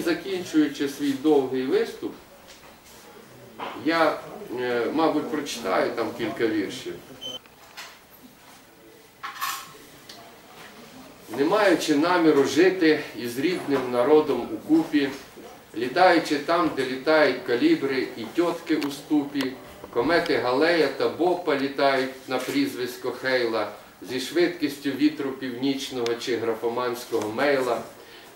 і закінчуючи свій довгий виступ, я, е, мабуть, прочитаю там кілька віршів. Не маючи наміру жити із рідним народом у купі, літаючи там, де літають калібри і тьотки у ступі, комети Галея та Бопа літають на прізвисько Хейла зі швидкістю вітру північного чи графоманського мейла,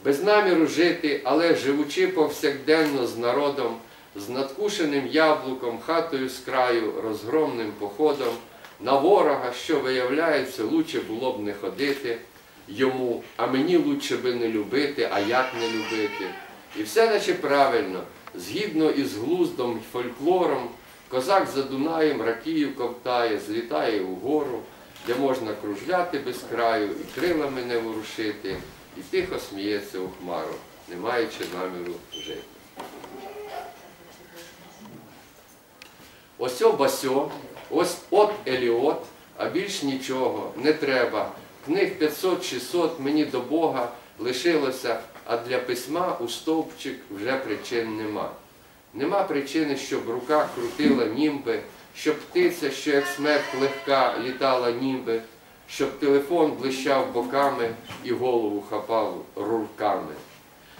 без наміру жити, але живучи повсякденно з народом, з надкушеним яблуком, хатою з краю, розгромним походом, на ворога, що виявляється, лучше було б не ходити йому, а мені лучше би не любити, а як не любити. І все наче правильно, згідно із глуздом й фольклором, козак за Дунаєм ракію ковтає, злітає угору, де можна кружляти без краю і крилами не ворушити, і тихо сміється у хмару, не маючи наміру жити. Ось о басьо, ось от Еліот, а більш нічого не треба. Книг 500-600 мені до Бога лишилося, а для письма у стовпчик вже причин нема. Нема причини, щоб рука крутила німби, щоб птиця, що як смерть легка, літала ніби, щоб телефон блищав боками і голову хапав руками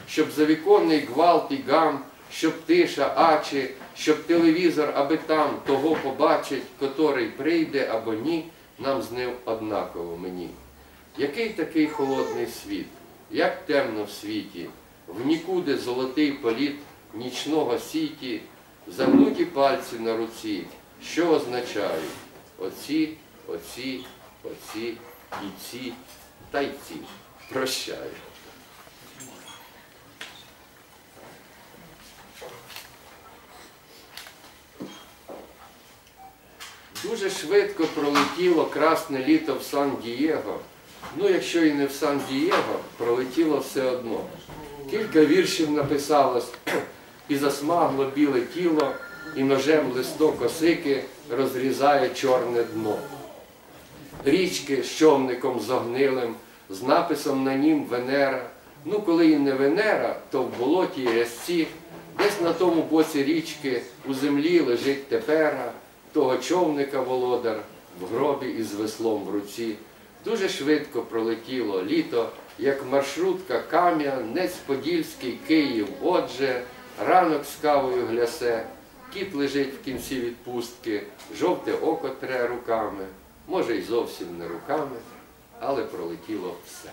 щоб завіконний гвалт і гам, щоб тиша, ачі, щоб телевізор, аби там того побачить, котрий прийде або ні, нам з ним однаково мені. Який такий холодний світ, як темно в світі, в нікуди золотий політ нічного сіті, загнуті пальці на руці, що означають оці, оці, оці, і ці, та й ці. Прощаю. Дуже швидко пролетіло красне літо в Сан-Дієго. Ну, якщо і не в Сан-Дієго, пролетіло все одно. Кілька віршів написалось, і засмагло біле тіло, і ножем листок осики розрізає чорне дно. Річки з човником зогнилим, з написом на нім Венера. Ну, коли і не Венера, то в болоті і десь на тому боці річки у землі лежить тепера, того човника володар в гробі із веслом в руці. Дуже швидко пролетіло літо, як маршрутка Кам'янець Подільський, Київ. Отже, ранок з кавою глясе, кіт лежить в кінці відпустки, жовте око тре руками, може й зовсім не руками, але пролетіло все.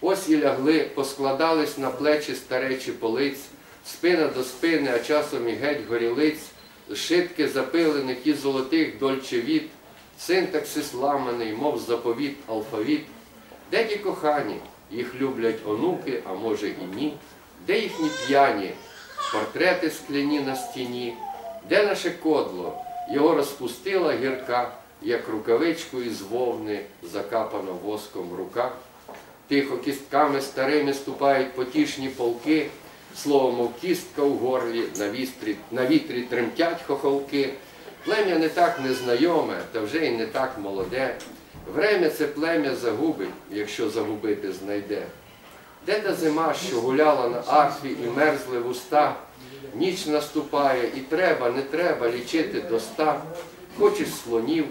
Ось і лягли, поскладались на плечі старечі полиць, спина до спини, а часом і геть горілиць, шитки запилених і золотих дольчевіт, синтаксис ламаний, мов заповіт, алфавіт. Де ті кохані, їх люблять онуки, а може і ні, де їхні п'яні, портрети скляні на стіні, де наше кодло, його розпустила гірка, як рукавичку із вовни, закапано воском рука. Тихо кістками старими ступають потішні полки, словом, мов кістка у горлі, на, вістрі, на вітрі тремтять хохолки. Плем'я не так незнайоме, та вже й не так молоде. Время це плем'я загубить, якщо загубити знайде. Де та зима, що гуляла на арфі і мерзли вуста, ніч наступає, і треба, не треба лічити до ста. Хочеш слонів,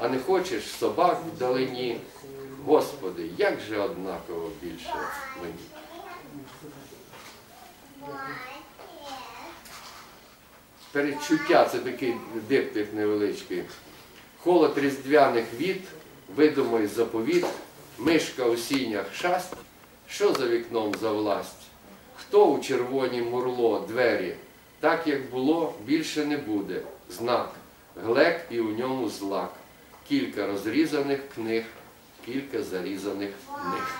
а не хочеш собак вдалині. Господи, як же однаково більше мені. Передчуття це такий диптик невеличкий. Холод різдвяних віт, видумий заповіт, мишка у сінях шасть, що за вікном за власть? Хто у червоній мурло двері? Так як було, більше не буде. Знак, глек і у ньому злак. Кілька розрізаних книг, кілька зарізаних книг.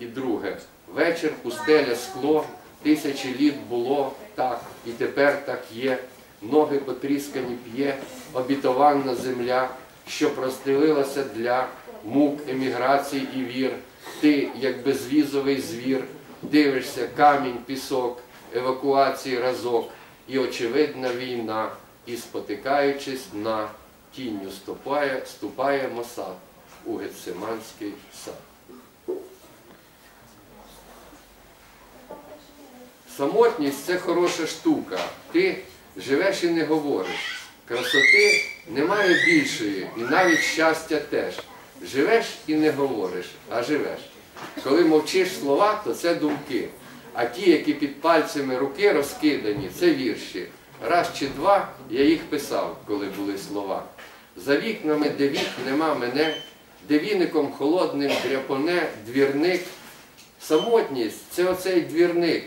І друге, вечір, пустеля, скло, тисячі літ було так, і тепер так є. Ноги потріскані п'є, обітованна земля, що простелилася для мук, еміграцій і вір. Ти, як безвізовий звір, дивишся камінь, пісок, евакуації разок, і очевидна війна, і спотикаючись на тінню ступає, ступає Мосад у Гециманський сад. Самотність це хороша штука. Ти живеш і не говориш. Красоти немає більшої, і навіть щастя теж. Живеш і не говориш, а живеш. Коли мовчиш слова, то це думки. А ті, які під пальцями руки розкидані, це вірші. Раз чи два я їх писав, коли були слова. За вікнами, де вік нема мене, де віником холодним дряпоне двірник. Самотність це оцей двірник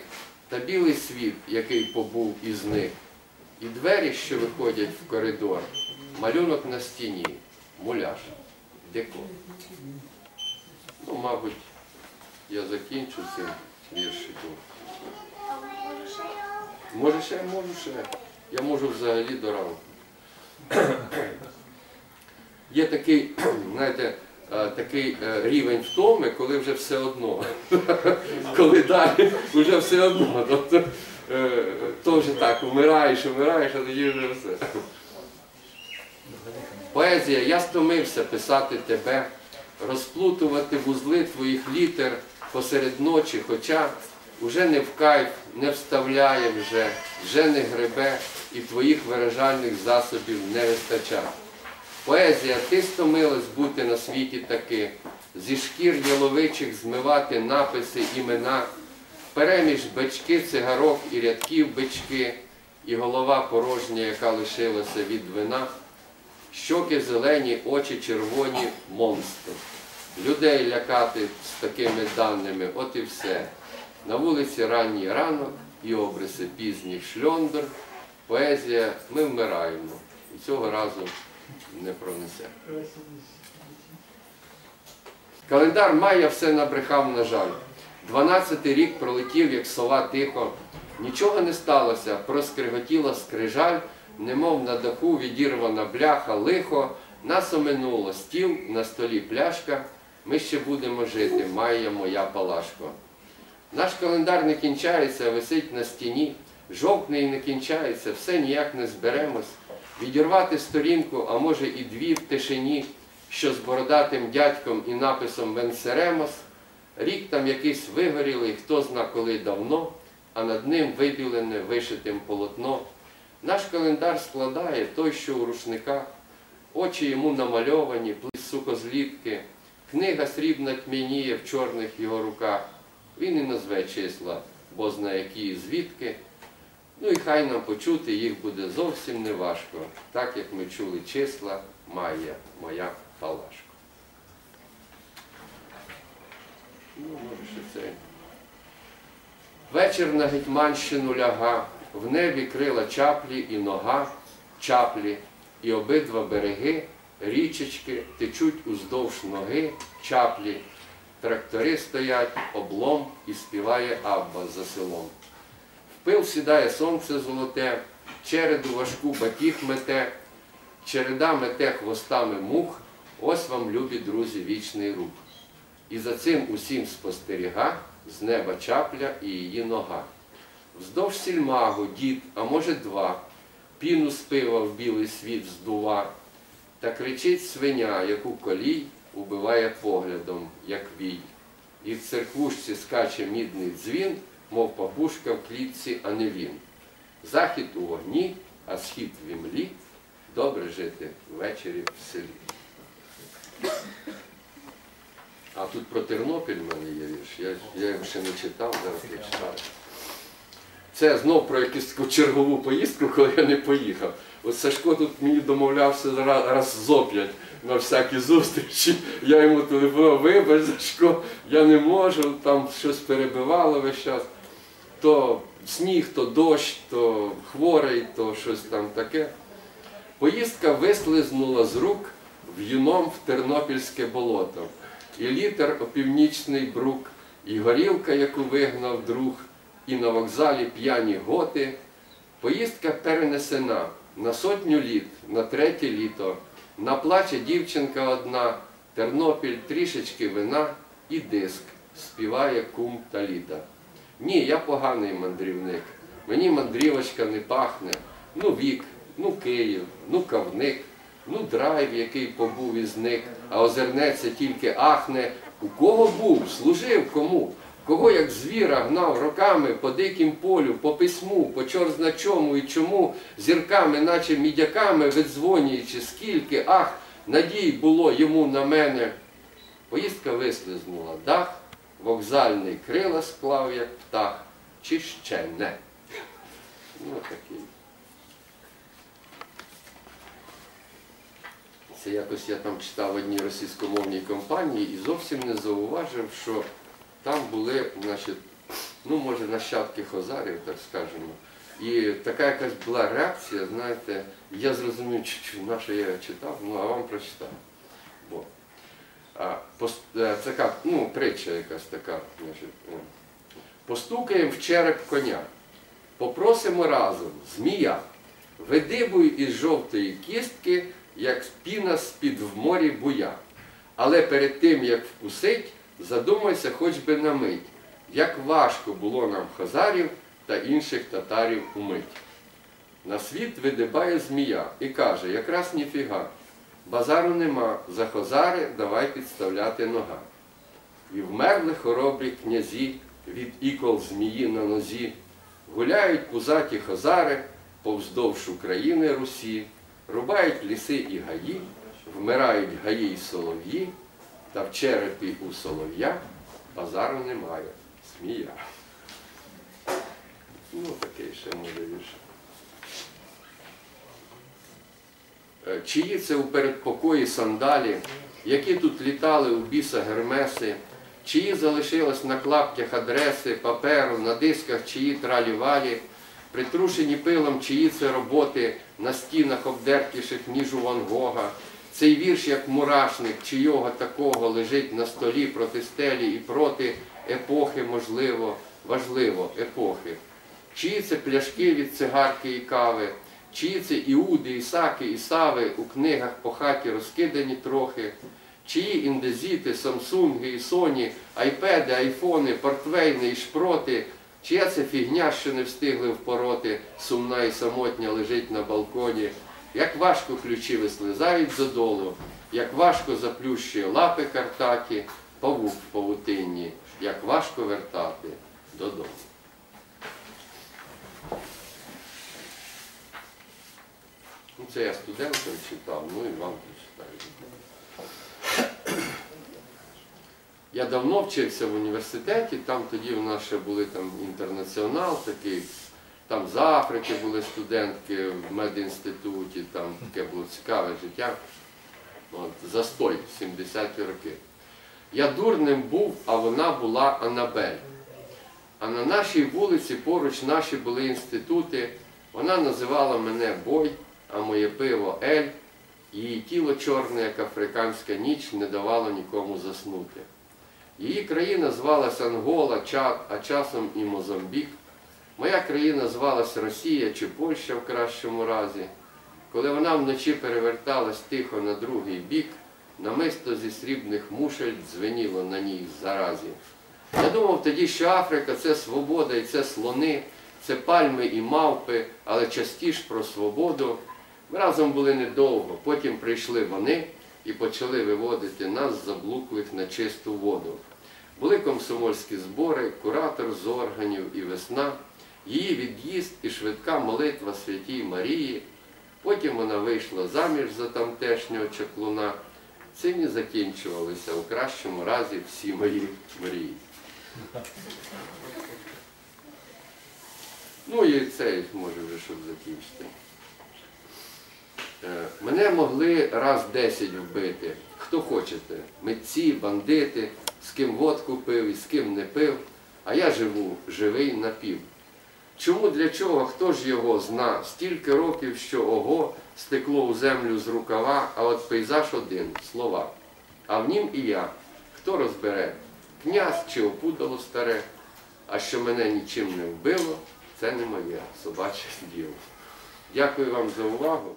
та білий світ, який побув і зник. І двері, що виходять в коридор, малюнок на стіні, муляж, декор. Ну, мабуть, я закінчу цим віршиком. Може ще, можу ще. Я можу взагалі до ранку. Є такий, знаєте, е, такий е, рівень втоми, коли вже все одно. коли далі вже все одно. Тобто, е, вже так, вмираєш, вмираєш, а тоді вже все. Поезія, я стомився писати тебе, розплутувати вузли твоїх літер посеред ночі, хоча уже не в кайф, не вставляє вже, вже не гребе і твоїх виражальних засобів не вистачає. Поезія, ти стомилась бути на світі таки, зі шкір яловичих змивати написи, імена, переміж бички, цигарок і рядків бички, і голова порожня, яка лишилася від вина, щоки зелені, очі червоні, монстр. Людей лякати з такими даними, от і все. На вулиці ранній ранок і обриси пізніх шльондр, поезія, ми вмираємо. І цього разу не пронесе. Календар Майя все набрехав, на жаль. Дванадцятий рік пролетів, як сова тихо. Нічого не сталося, проскриготіла скрижаль, немов на даху відірвана бляха, лихо, нас оминуло, стіл, на столі пляшка, ми ще будемо жити, Майя моя палашко. Наш календар не кінчається, висить на стіні, жовтне і не кінчається, все ніяк не зберемось. Відірвати сторінку, а може і дві в тишині, що з бородатим дядьком і написом Венсеремос, рік там якийсь вигорілий, хто зна коли давно, а над ним вибілене вишитим полотно. Наш календар складає той, що у рушниках, очі йому намальовані, плис сукозлітки, книга срібна тьмяніє в чорних його руках. Він і назве числа, бо знає які і звідки. Ну і хай нам почути їх буде зовсім не важко, так як ми чули числа Майя, моя Палашко. Ну, може ще це. Вечір на Гетьманщину ляга, в небі крила чаплі і нога, чаплі, і обидва береги, річечки течуть уздовж ноги, чаплі. Трактори стоять, облом і співає Абба за селом. В Пил сідає сонце золоте, череду важку батіг мете, череда мете хвостами мух, ось вам, любі друзі, вічний рух. І за цим усім спостеріга з неба чапля і її нога. Вздовж сільмагу дід, а може два, піну з пива в білий світ здува, та кричить свиня, яку колій убиває поглядом, як вій. І в церквушці скаче мідний дзвін мов папушка в клітці, а не він. Захід у вогні, а схід в імлі, добре жити ввечері в селі. А тут про Тернопіль в мене є вірш. Я, я його ще не читав, зараз прочитаю. Це знов про якусь таку чергову поїздку, коли я не поїхав. От Сашко тут мені домовлявся раз, раз зоп'ять на всякі зустрічі. Я йому телефонував, вибач, Сашко, я не можу, там щось перебивало весь час. То сніг, то дощ, то хворий, то щось там таке. Поїздка вислизнула з рук в юном в Тернопільське болото. І літер опівнічний брук, і горілка, яку вигнав друг, і на вокзалі п'яні готи. Поїздка перенесена на сотню літ, на третє літо. Наплаче дівчинка одна, Тернопіль трішечки вина і диск, співає кум та літа. Ні, я поганий мандрівник. Мені мандрівочка не пахне. Ну вік, ну Київ, ну кавник. Ну, драйв, який побув і зник, а озирнеться тільки ахне. У кого був, служив кому? Кого як звіра гнав роками по дикім полю, по письму, по чорзна чому і чому, зірками, наче мідяками, видзвонюючи, скільки, ах, надій було йому на мене. Поїздка вислизнула дах, вокзальний крила склав, як птах, чи ще не. Ну, такий. Це якось я там читав в одній російськомовній компанії і зовсім не зауважив, що там були, значить, ну, може, нащадки хозарів, так скажемо. І така якась була реакція, знаєте, я зрозумів, що я читав, ну а вам прочитав. Бо. А, пос- е, така, ну, притча якась така. Значить, е. Постукаємо в череп коня, попросимо разом, змія, видибуй із жовтої кістки, як піна з-під в морі буя. Але перед тим, як вкусить, задумайся хоч би на мить, як важко було нам хазарів та інших татарів умить. На світ видибає змія і каже, якраз ніфіга, базару нема, за хозари давай підставляти нога. І вмерли хоробрі князі від ікол змії на нозі, гуляють пузаті хозари повздовж України Русі, рубають ліси і гаї, вмирають гаї й солов'ї, та в черепі у солов'я базару немає, змія. Ну, такий ще може вірш. Е, Чиї це у передпокої сандалі, які тут літали у біса гермеси, чиї залишилось на клаптях адреси, паперу, на дисках, чиї тралі-валі, притрушені пилом, чиї це роботи на стінах обдертіших, ніж у Ван Гога. Цей вірш, як мурашник, чийого такого лежить на столі проти стелі і проти епохи, можливо, важливо, епохи. Чиї це пляшки від цигарки і кави, чиї це Іуди, Ісаки, Ісави у книгах по хаті розкидані трохи, чиї індезіти, Самсунги і Соні, айпеди, айфони, портвейни і шпроти, чия це фігня, що не встигли впороти, сумна і самотня лежить на балконі. Як важко ключі вислизають додолу, як важко заплющує лапи картаті, павук в павутинні, як важко вертати додому. Ну, це я студентам читав, ну і вам прочитаю. Я давно вчився в університеті, там тоді в нас ще були там інтернаціонал такий, там з Африки були студентки в медінституті, там таке було цікаве життя. От, застой, 70-ті роки. Я дурним був, а вона була Анабель. А на нашій вулиці поруч наші були інститути. Вона називала мене Бой, а моє пиво Ель. Її тіло чорне, як африканська ніч, не давало нікому заснути. Її країна звалась Ангола, Чад, а часом і Мозамбік. Моя країна звалась Росія чи Польща в кращому разі. Коли вона вночі переверталась тихо на другий бік, намисто зі срібних мушель дзвеніло на ній заразі. Я думав тоді, що Африка це свобода і це слони, це пальми і мавпи, але частіше про свободу. Ми разом були недовго, потім прийшли вони і почали виводити нас, заблуклих на чисту воду. Були комсомольські збори, куратор з органів і весна, її від'їзд і швидка молитва Святій Марії. Потім вона вийшла заміж за тамтешнього чаклуна. Цим і закінчувалися у кращому разі всі мої мрії. Ну і цей може вже щоб закінчити. Е, Мене могли раз 10 вбити. Хто хочете. Митці, бандити, з ким водку пив і з ким не пив, а я живу, живий напів. Чому для чого, хто ж його зна? Стільки років, що ого, стекло у землю з рукава, а от пейзаж один слова. А в нім і я. Хто розбере? Князь чи опудало старе, а що мене нічим не вбило, це не моє собаче діло. Дякую вам за увагу.